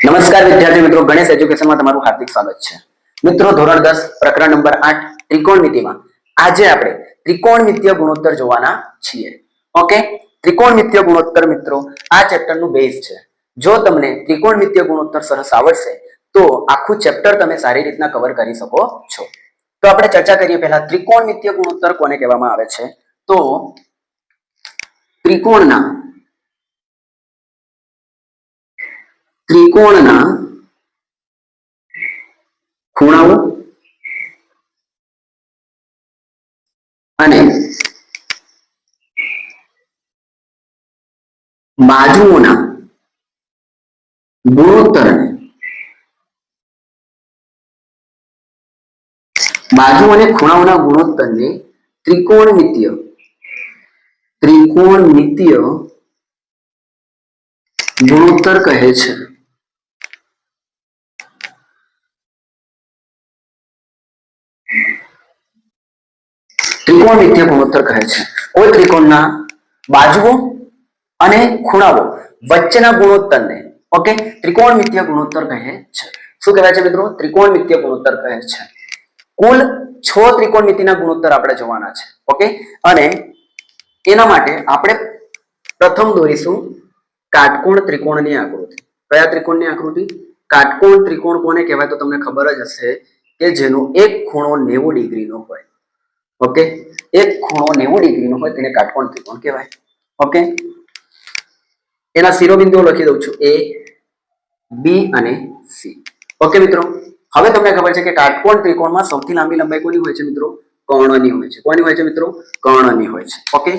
નમસ્કાર વિદ્યાર્થી મિત્રો, ગણેશ એજ્યુકેશનમાં તમારું હાર્દિક સ્વાગત છે. મિત્રો, ધોરણ દસ, પ્રકરણ નંબર આઠ ત્રિકોણમિતિમાં આજે આપણે ત્રિકોણમિતિય ગુણોત્તર જોવાના છીએ. ઓકે ત્રિકોણમિતિય ગુણોત્તર મિત્રો, આ ચેપ્ટરનું બેઝ છે. જો તમને ત્રિકોણમિતિય ગુણોત્તર સરસ આવડશે, તો આખું ચેપ્ટર તમે સારી રીતના કવર કરી શકો છો. તો આપણે ચર્ચા કરીએ પહેલા ત્રિકોણમિતિય ગુણોત્તર કોને કહેવામાં આવે છે? તો ત્રિકોણના ત્રિકોણના ખૂણાઓ અને બાજુઓના ગુણોત્તરને બાજુ અને ખૂણાઓના ગુણોત્તરને ત્રિકોણમિતિય ત્રિકોણમિતિય ગુણોત્તર કહે છે. ત્રિકોણમિતિય ગુણોત્તર કહે છે. કોઈ ત્રિકોણના બાજુઓ અને ખૂણાઓ વચ્ચેના ગુણોત્તરને, ઓકે ત્રિકોણમિતિય ગુણોત્તર કહે છે. શું કહેવાય છે મિત્રો? ત્રિકોણમિતિય ગુણોત્તર કહે છે. કુલ છ ત્રિકોણમિતિના ગુણોત્તર આપણે જોવાના છે, ઓકે? અને એના માટે આપણે પ્રથમ દોરીશું કાટકોણ ત્રિકોણની આકૃતિ. કયા ત્રિકોણની આકૃતિ? કાટકોણ ત્રિકોણ કોને કહેવાય તો તમને ખબર જ હશે કે જેનો એક ખૂણો નેવું ડિગ્રીનો હોય. ઓકે? એક ખૂણો નેવું ડિગ્રીનો હોય તેને કાટકોણ ત્રિકોણ કહેવાય. ઓકે? એના શિરોબિંદુઓ લખી દઉં છું. એ બી અને સી ઓકે મિત્રો? હવે તમને ખબર છે કે કાટકોણ ત્રિકોણમાં સૌથી લાંબી લંબાઈ કોની હોય છે મિત્રો? કર્ણની હોય છે. કોની હોય છે મિત્રો? કર્ણની હોય છે. ઓકે?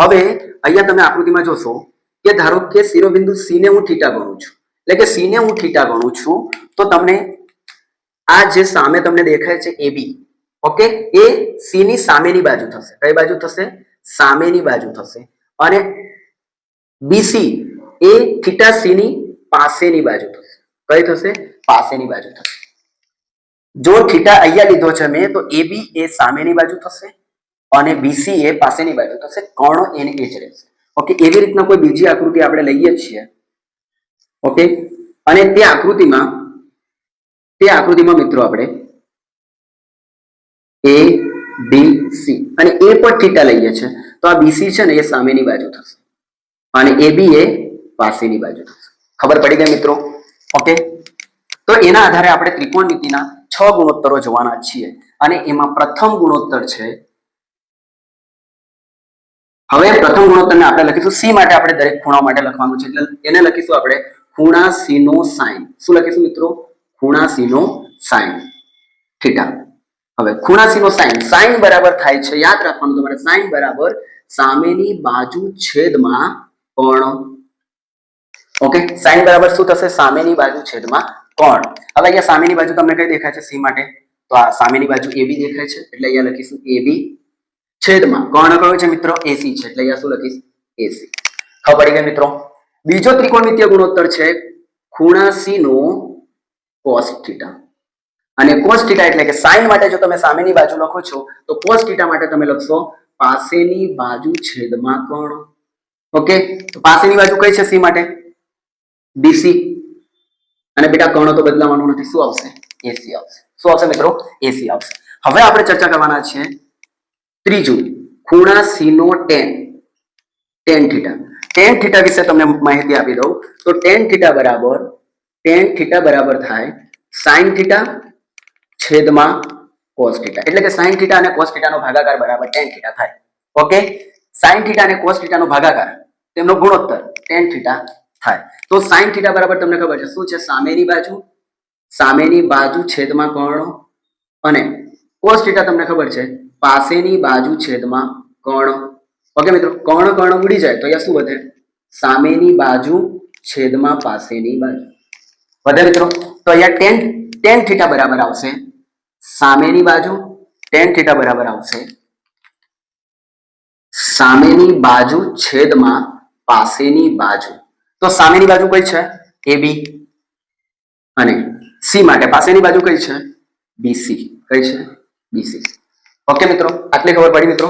હવે અહીંયા તમે આકૃતિમાં જોશો કે ધારો કે શિરોબિંદુ સી ને હું થીટા ગણું છું. એટલે કે સી ને હું થીટા ગણું છું, તો તમને આ જે સામે તમને દેખાય છે એ બી ઓકે? એ સી ની સામેની બાજુ થશે. કઈ બાજુ થશે? સામેની બાજુ થશે. અને બીસી એ થીટા સી ની પાસેની બાજુ થશે. કઈ થશે? પાસેની બાજુ થશે. જો થીટા અહીંયા લીધો છે મેં, તો એ બી એ સામેની બાજુ થશે અને બીસી એ પાસેની બાજુ થશે. કર્ણ એને એ જ રહેશે. ઓકે? એવી રીતના કોઈ બીજી આકૃતિ આપણે લઈએ છીએ. ઓકે? અને તે આકૃતિમાં તે આકૃતિમાં મિત્રો આપણે એ બી સી અને એ પર થીટા લઈએ છે તો આ બીસી છે ને એ સામેની બાજુ થશે. અને એ બી એ પાસેની બાજુ થશે. ખબર પડી ગઈ મિત્રો? ઓકે તો એના આધારે આપણે ત્રિકોણમિતિના છ ગુણોત્તરો જોવાના છીએ. અને એમાં પ્રથમ ગુણોત્તર છે. હવે પ્રથમ ગુણોત્તરને આપણે લખીશું. સી માટે આપણે દરેક ખૂણા માટે લખવાનું છે. એટલે એને લખીશું આપણે ખૂણા સી નો સાઈન શું લખીશું મિત્રો? ખૂણા સી નો સાઈન થીટા હવે ખૂણા સી નો સાઈન સાઈન બરાબર થાય છે, યાદ રાખવાનું તમારે. સાઈન બરાબર સામેની બાજુ છેદમાં કોણ? ઓકે? સાઈન બરાબર શું થશે? સામેની બાજુ છેદમાં કોણ? હવે અહીંયા સામેની બાજુ તમને કઈ દેખાય છે? સી માટે. તો આ સામેની બાજુ એ બી દેખાય છે. એટલે અહીંયા લખીશું એ બી છેદમાં. કોણ કયો છે મિત્રો? એસી છે. એટલે અહીંયા શું લખીશ? એસી ખબર પડી ગઈ મિત્રો? બીજો ત્રિકોણમિતીય ગુણોત્તર છે ખૂણા સી નો કોસ અને કોસ થીટા એટલે કે સાઈન માટે જો તમે સામેની બાજુ લખો છો, તો કોસ થીટા માટે તમે લખશો પાસેની બાજુ છેદમાં કોણ? ઓકે તો પાસેની બાજુ કઈ છે સી માટે? બીસી અને બેટા, કર્ણો તો બદલાવાનું નથી. શું આવશે? એસી આવશે. શું આવશે મિત્રો? એસી આવશે. હવે આપણે ચર્ચા કરવાના છે ત્રીજું, ખૂણા સી નો tan tan theta tan theta વિશે તમને માહિતી આપી દઉં. તો ટેન થીટા બરાબર ટેન થીટા બરાબર થાય સાઈન થીટા છેદમાં કોસ થીટા એટલે કે સાઈન થીટા અને કોસ થીટાનો ભાગાકાર બરાબર ટેન થીટા થાય. ઓકે સાઈન થીટા અને કોસ થીટાનો ભાગાકાર તેમનો ગુણોત્તર ટેન થીટા થાય. તો સાઈન થીટા બરાબર તમને ખબર છે શું છે? સામેની બાજુ સામેની બાજુ છેદમાં કર્ણ અને કોસ થીટા તમને ખબર છે પાસેની બાજુ છેદમાં કર્ણ. ઓકે મિત્રો, કર્ણ કર્ણ ઉડી જાય તો અહીંયા શું વધે? સામેની બાજુ છેદમાં પાસેની બાજુ. વધે મિત્રો? તો અહીંયા ટેન ટેન થીટા બરાબર આવશે. સામેની બાજુ ટેન થીટા બરાબર આવશે. સામેની બાજુ છેદમાં પાસેની બાજુ. તો સામેની બાજુ કઈ છે? એ બી અને સી માટે પાસેની બાજુ કઈ છે? બીસી કઈ છે? બીસી ઓકે મિત્રો, આટલી ખબર પડી મિત્રો?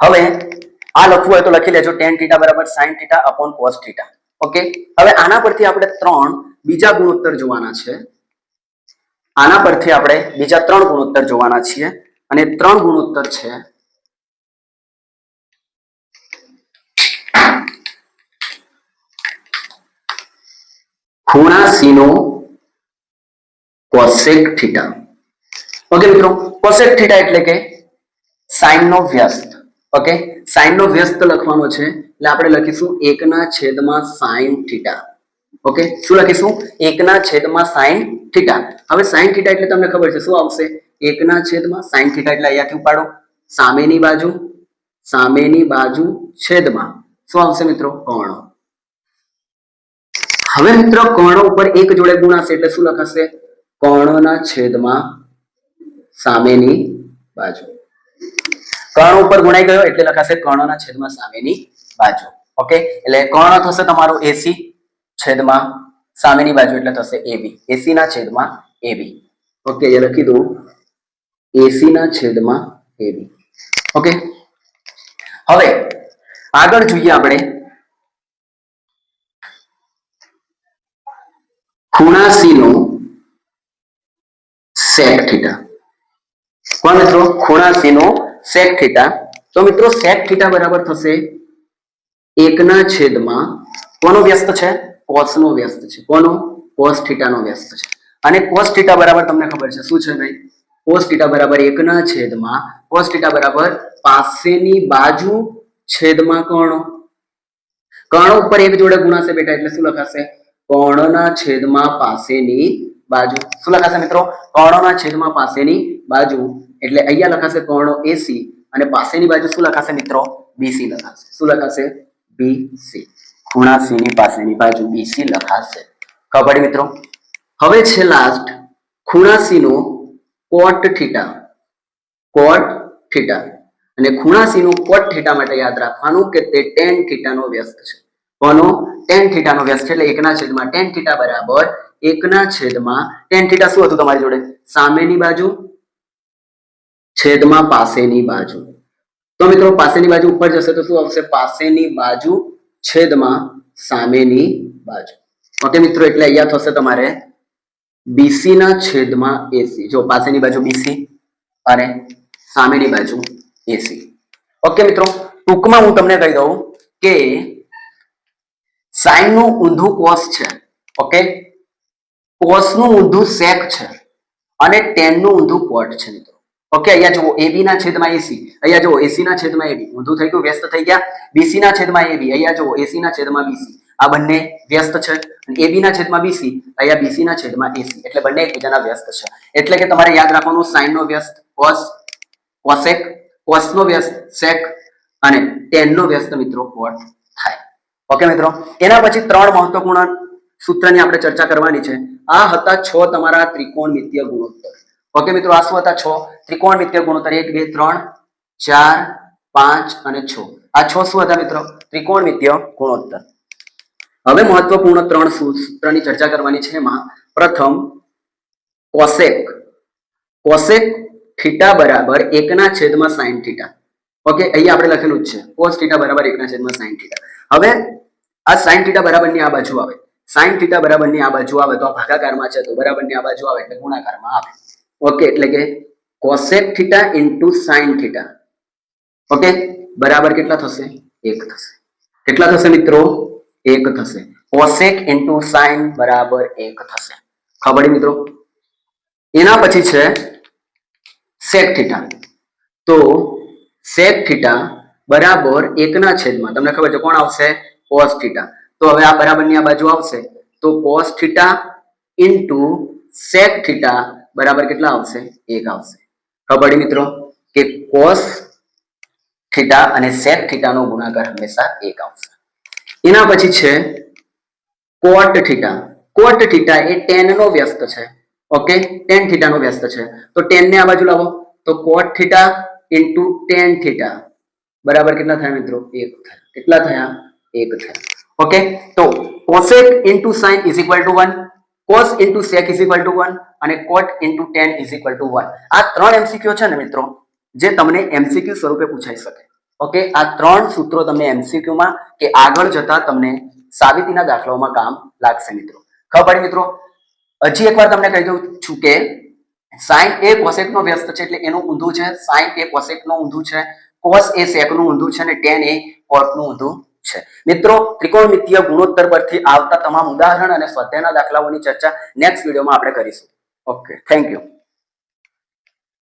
હવે આ લખવું હોય તો લખી લેજો ટેન થીટા બરાબર sine theta upon cos theta okay હવે આના પરથી આપણે ત્રણ બીજા ગુણોત્તર જોવાના છે. આના પરથી આપણે બીજા ત્રણ ગુણોત્તર જોવાના છીએ. અને ત્રણ ગુણોત્તર છે ખૂણા સીનો કોસેક થીટા. ઓકે મિત્રો, કોસેક થીટા એટલે કે સાઈન નો વ્યસ્ત. ઓકે? સાઈન નો વ્યસ્ત લખવાનો છે. એટલે આપણે લખીશું એકના છેદમાં સાઈન થીટા. ઓકે? શું લખીશું? એકના છેદમાં સાઈન થીટા. હવે સાઈન થીટા એટલે તમને ખબર છે, શું આવશે? એકના છેદમાં સાઈન થીટા એટલે અહીંયાથી ઉપાડો. સામેની બાજુ સામેની બાજુ છેદમાં. શું આવશે મિત્રો? કર્ણ હવે મિત્રો કર્ણ ઉપર એક જોડે ગુણાશે એટલે શું લખાશે? કર્ણના છેદમાં સામેની બાજુ. કર્ણ ઉપર ગુણાઈ ગયો એટલે લખાશે કર્ણના છેદમાં સામેની બાજુ. ઓકે એટલે કર્ણ થશે તમારો? એસી છેદમાં સામેની બાજુ એટલે થશે એબી એસી ના છેદમાં એબી ઓકે એ લખી દઉં. એસી ના છેદમાં એબી ઓકે હવે, આગળ જોઈએ આપણે ખૂણા સી નો સેક થીટા કોણ મિત્રો? ખૂણા સી નો સેક થીટા તો મિત્રો સેક થીટા બરાબર થશે એકના છેદમાં, કોનો વ્યસ્ત છે? કોસ નો વ્યસ્ત છે. કોનો? કોસ થીટા નો વ્યસ્ત છે. અને કોસ થીટા બરાબર તમને ખબર છે. શું છે ભાઈ? કોસ થીટા બરાબર એકના છેદમાં કોસ થીટા બરાબર પાસેની બાજુ છેદમાં કર્ણો કર્ણ ઉપર એક જોડે ગુણાશે બેટા, એટલે શું લખાશે? કર્ણના છેદમાં પાસેની બાજુ. શું લખાશે મિત્રો? કર્ણના છેદમાં પાસેની બાજુ. એટલે અહીંયા લખાશે કર્ણ એસી અને પાસેની બાજુ શું લખાશે મિત્રો? બીસી લખાશે. શું લખાશે? બીસી ખૂણા સી ની પાસેની બાજુ બીસી લખાશે. ખબર મિત્રો? હવે છે લાસ્ટ ખૂણા સી નો કોટ થીટા કોટ થીટા અને ખૂણા સી નું કોટ થીટા માટે યાદ રાખવાનું કે તે ટેન થીટા નો વ્યસ્ત છે. કોનો? ટેન થીટા નો વ્યસ્ત છે એટલે એકના છેદમાં ટેન થીટા બરાબર એકના છેદમાં ટેન થીટા શું હતું તમારી જોડે? સામેની બાજુ, છેદમાં પાસેની બાજુ. તો મિત્રો પાસેની બાજુ ઉપર જશે તો શું આવશે? પાસેની બાજુ છેદમાં સામેની બાજુ. ઓકે મિત્રો, એટલે અહીંયા થશે તમારે બીસી ના છેદમાં એસી. જો પાસેની બાજુ બીસી અને સામેની બાજુ એસી. ઓકે મિત્રો, ટૂંકમાં હું તમને કહી દઉં કે સાઈનનું ઊંધું કોસ છે. ઓકે? કોસનું ઊંધું સેક છે અને ટેનનું ઊંધું કોટ છે મિત્રો. ઓકે અહીંયા જુઓ એબી ના છેદમાં એસી અહીંયા જુઓ એસી ના છેદમાં એબી ઊંધું થઈ ગયું, વ્યસ્ત થઈ ગયા. બીસી ના છેદમાં એબી અહીંયા જુઓ એસી ના છેદમાં બીસી આ બંને વ્યસ્ત છે. એબી ના છેદમાં બીસી અહીંયા બીસી ના છેદમાં એસી એટલે બંને એકબીજાના વ્યસ્ત છે. એટલે કે તમારે યાદ રાખવાનું સાઈન નો વ્યસ્ત કોસ કોસેક કોસ નો વ્યસ્ત સેક અને ટેન નો વ્યસ્ત મિત્રો કોટ થાય. ઓકે મિત્રો, એના પછી ત્રણ મહત્વપૂર્ણ સૂત્રની આપણે ચર્ચા કરવાની છે. આ હતા છ તમારા ત્રિકોણમિતીય ગુણોત્તર. ઓકે મિત્રો, આ શું હતા? છ. ત્રિકોણમિતીય ગુણોત્તર એક, બે, ત્રણ, ચાર, પાંચ અને છ. આ છ શું હતા, મિત્રો? ત્રિકોણમિતીય ગુણોત્તર હવે મહત્વપૂર્ણ ત્રણ સૂત્રની ચર્ચા કરવાની છે એમાં પ્રથમ કોસેક કોસેક થીટા બરાબર એકના છેદમાં સાઈન થીટા ઓકે અહીંયા આપણે લખેલું જ છે. કોસ થીટા બરાબર એકના છેદમાં સાઈન થીટા હવે આ સાઈન થીટા બરાબરની આ બાજુ આવે. સાઈન થીટા બરાબરની આ બાજુ આવે તો આ ભાગાકારમાં છે, તો બરાબરની આ બાજુ આવે એટલે ગુણાકારમાં આવે. ઓકે એટલે કે cosec theta into sine theta okay બરાબર કેટલા થશે? એક થશે. કેટલા થશે મિત્રો? એક થશે. કોસેક ઇન્ટુ સાઈન બરાબર એક થશે. ખબર પડી મિત્રો? એના પછી છે સેક થીટા તો સેક થીટા બરાબર એકના છેદમાં, તમને ખબર છે કોણ આવશે? કોસ થીટા તો હવે આ બરાબરની આ બાજુ આવશે. તો cos theta into sec theta બરાબર કેટલા આવશે? એક આવશે. ખબર મિત્રો કે કોસ થીટા અને સેક થીટાનો ગુણાકાર હંમેશા એક આવશે. એના પછી છે કોટ થીટા કોટ થીટા એ ટેન નો વ્યસ્ત છે. ઓકે? ટેન થીટા નો વ્યસ્ત છે. તો ટેન ને આ બાજુ લાવો. તો cot theta into tan theta બરાબર કેટલા થયા મિત્રો? એક થયા. કેટલા થયા? એક થયા. ઓકે? તો cosec into sine is equal to one cos into sec is equal to one અને cot into tan is equal to one આ ત્રણ એમસીક્યુ છે ને મિત્રો, જે તમને એમસીક્યુ સ્વરૂપે પૂછાઈ શકે. ઓકે, આ ત્રણ સૂત્રો તમને એમસીક્યુ માં કે આગળ જતા તમને સાબિતીના દાખલાઓમાં કામ લાગશે મિત્રો. ખબર પડી મિત્રો? હજી એકવાર તમને કહી દઉં છું કે સાઈન એ કોસેક નો વ્યસ્ત છે એટલે એનું ઊંધું છે. સાઈન એ કોસેકનું ઊંધું છે. કોસ એ સેકનું ઊંધું છે અને ટેન એ કોટનું ઊંધું છે. મિત્રો, ત્રિકોણમિતીય ગુણોત્તર પરથી આવતા તમામ ઉદાહરણ અને સ્વાધ્યાયના દાખલાઓની ચર્ચા નેક્સ્ટ વિડીયોમાં આપણે કરીશું. Okay thank you